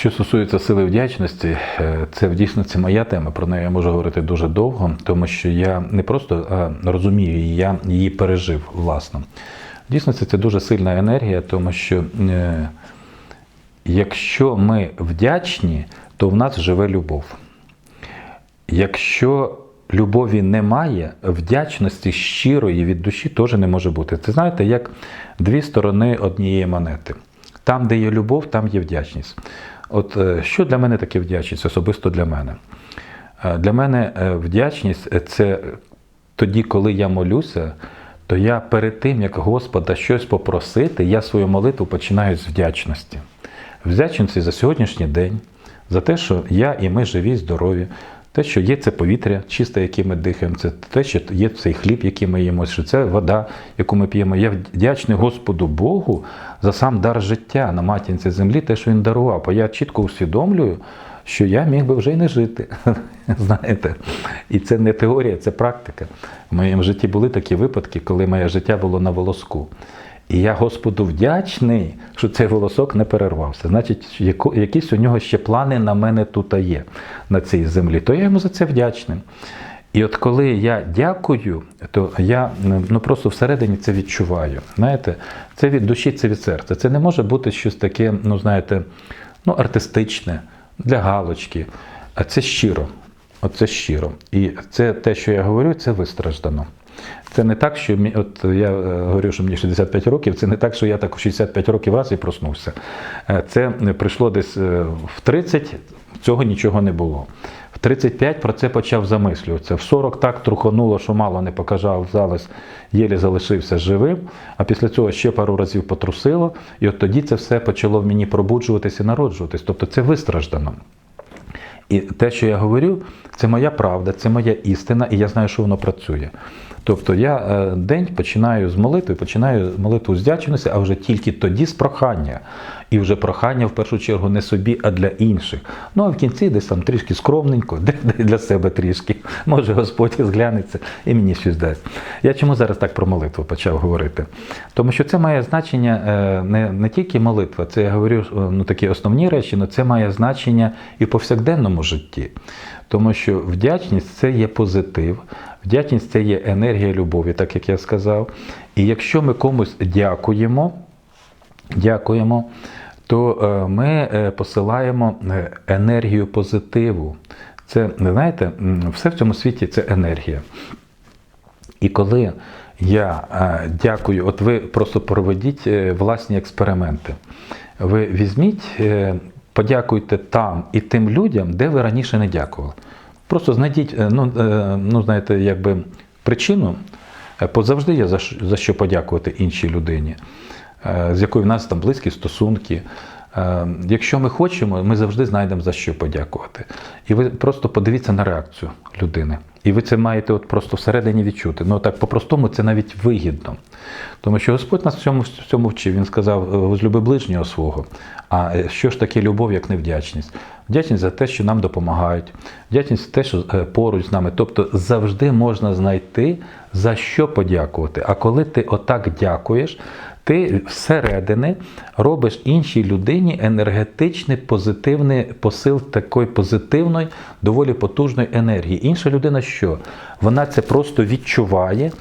Що стосується сили вдячності, е, це в дійсності моя тема. Про неї я можу говорити дуже довго, тому що я не просто розумію її, я її пережив власно. В дійсності це дуже сильна енергія, тому що е, якщо ми вдячні, то в нас живе любов. Якщо любові немає, вдячності щирої від душі теж не може бути. Це знаєте, як дві сторони однієї монети. Там, де є любов, там є вдячність. От е, що для мене таке вдячність, особисто для мене? Е, Для мене е, вдячність це тоді, коли я молюся, то я перед тим, як Господа щось попросити, я свою молитву починаю з вдячності. Вдячності за сьогоднішній день, за те, що я і ми живі, здорові, те, що є це повітря чисте, яке ми дихаємо, це те, що є цей хліб, який ми їмо, що це вода, яку ми п'ємо. Я вдячний Господу Богу за сам дар життя на матінці землі, те, що він дарував. Бо я чітко усвідомлюю, що я міг би вже й не жити. Знаєте, і це не теорія, це практика. В моєму житті були такі випадки, коли моє життя було на волоску. І я Господу вдячний, що цей волосок не перервався. Значить, якісь у нього ще плани на мене тут є, на цій землі, то я йому за це вдячний. І от коли я дякую, то я ну просто всередині це відчуваю. Знаєте, це від душі, це від серця. Це не може бути щось таке, ну знаєте, ну артистичне для галочки, а це щиро. Оце щиро. І це те, що я говорю, це вистраждано. Це не так, що от я е, говорю, що мені 65 років, це не так, що я так у 65 років раз і проснувся. Е, Це прийшло десь е, в 30, цього нічого не було. В 35 про це почав замислюватися. В 40 так трухануло, що мало не показалось, єлі залишився живим, а після цього ще пару разів потрусило, і от тоді це все почало в мені пробуджуватися і народжуватись. Тобто це вистраждано. І те, що я говорю, це моя правда, це моя істина, і я знаю, що воно працює. Тобто я е, день починаю з молитви, починаю молитву з вдячності, а вже тільки тоді з прохання. І вже прохання в першу чергу не собі, а для інших. Ну а в кінці десь там трішки скромненько, де, для себе трішки. Може Господь зглянеться і мені щось дасть. Я чому зараз так про молитву почав говорити? Тому що це має значення е, не, не тільки молитва, це я говорю ну, такі основні речі, але це має значення і в повсякденному житті. Тому що вдячність це є позитив, вдячність це є енергія любові, так як я сказав. І якщо ми комусь дякуємо, дякуємо, то е, ми е, посилаємо е, енергію позитиву. Це, знаєте, все в цьому світі це енергія. І коли я дякую, от ви просто проведіть власні експерименти. Ви візьміть, подякуйте там і тим людям, де ви раніше не дякували. Просто знайдіть, ну, ну знаєте, якби причину, е, бо завжди є за що- подякувати іншій людині, з якою в нас там близькі стосунки. Е, Якщо ми хочемо, ми завжди знайдемо за що подякувати. І ви просто подивіться на реакцію людини. І ви це маєте от просто всередині відчути. Ну так по-простому це навіть вигідно. Тому що Господь нас в цьому, в цьому вчив. Він сказав: «Е, возлюби ближнього свого. А е, що ж таке любов, як невдячність? Вдячність за те, що нам допомагають, вдячність за те, що е, поруч з нами. Тобто завжди можна знайти за що подякувати. А коли ти отак дякуєш, ти всередини робиш іншій людині енергетичний позитивний посил такої позитивної, доволі потужної енергії. Інша людина що? Вона це просто відчуває.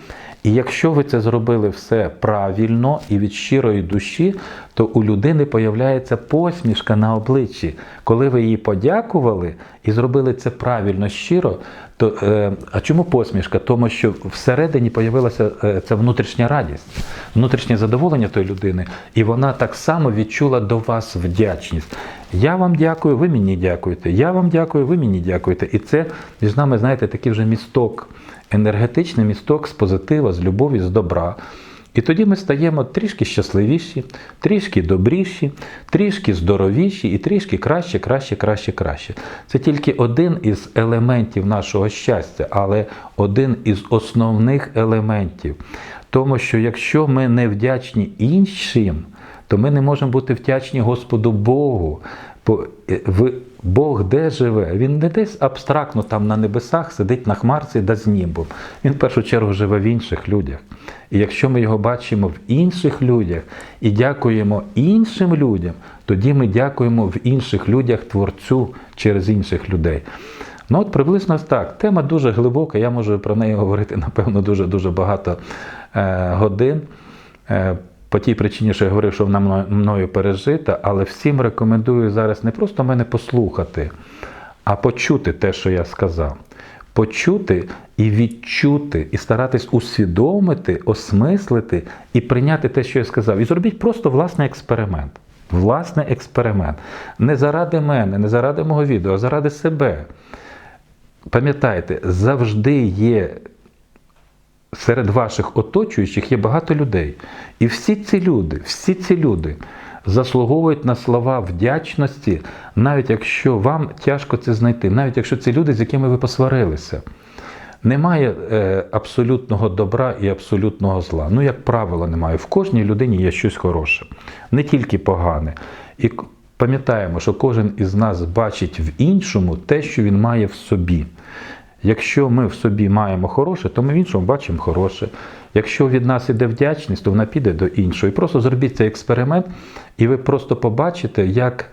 І якщо ви це зробили все правильно і від щирої душі, то у людини появляється посмішка на обличчі. Коли ви їй подякували і зробили це правильно, щиро, то е, а чому посмішка? Тому що всередині появилася е, ця внутрішня радість, внутрішнє задоволення тої людини, і вона так само відчула до вас вдячність. Я вам дякую, ви мені дякуєте. Я вам дякую, ви мені дякуєте. І це між нами, знаєте, такий вже місток, енергетичний місток з позитива, з любові, з добра. І тоді ми стаємо трішки щасливіші, трішки добріші, трішки здоровіші і трішки краще, краще, краще, краще. Це тільки один із елементів нашого щастя, але один із основних елементів. Тому що якщо ми не вдячні іншим, то ми не можемо бути вдячні Господу Богу. Бо е, Бог де живе? Він не десь абстрактно там на небесах сидить на хмарці да з німбом. Він в першу чергу живе в інших людях. І якщо ми його бачимо в інших людях і дякуємо іншим людям, тоді ми дякуємо в інших людях Творцю через інших людей. Ну от приблизно так. Тема дуже глибока, я можу про неї говорити, напевно, дуже-дуже багато е, годин. Е, по тій причині, що я говорив, що вона мною- пережита, але всім рекомендую зараз не просто мене послухати, а почути те, що я сказав. Почути і відчути, і старатись усвідомити, осмислити і прийняти те, що я сказав. І зробіть просто власний експеримент. Власний експеримент. Не заради мене, не заради мого відео, а заради себе. Пам'ятайте, завжди є серед ваших оточуючих є багато людей. І всі ці люди, всі ці люди заслуговують на слова вдячності, навіть якщо вам тяжко це знайти, навіть якщо це люди, з якими ви посварилися. Немає е, абсолютного добра і абсолютного зла. Ну, як правило, немає. В кожній людині є щось хороше, не тільки погане. І пам'ятаємо, що кожен із нас бачить в іншому те, що він має в собі. Якщо ми в собі маємо хороше, то ми в іншому бачимо хороше. Якщо від нас іде вдячність, то вона піде до іншого. І просто зробіть цей експеримент, і ви просто побачите, як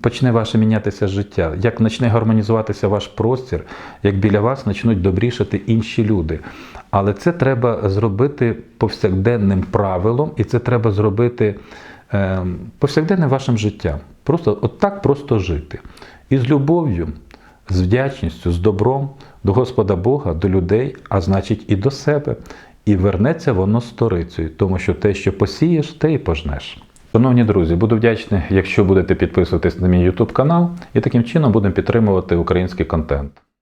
почне ваше мінятися життя, як почне гармонізуватися ваш простір, як біля вас почнуть добрішати інші люди. Але це треба зробити повсякденним правилом, і це треба зробити е, повсякденним вашим життям. Просто от так просто жити. І з любов'ю, з вдячністю, з добром до Господа Бога, до людей, а значить і до себе. І вернеться воно сторицею, тому що те, що посієш, те і пожнеш. Шановні друзі, буду вдячний, якщо будете підписуватись на мій YouTube канал, і таким чином будемо підтримувати український контент.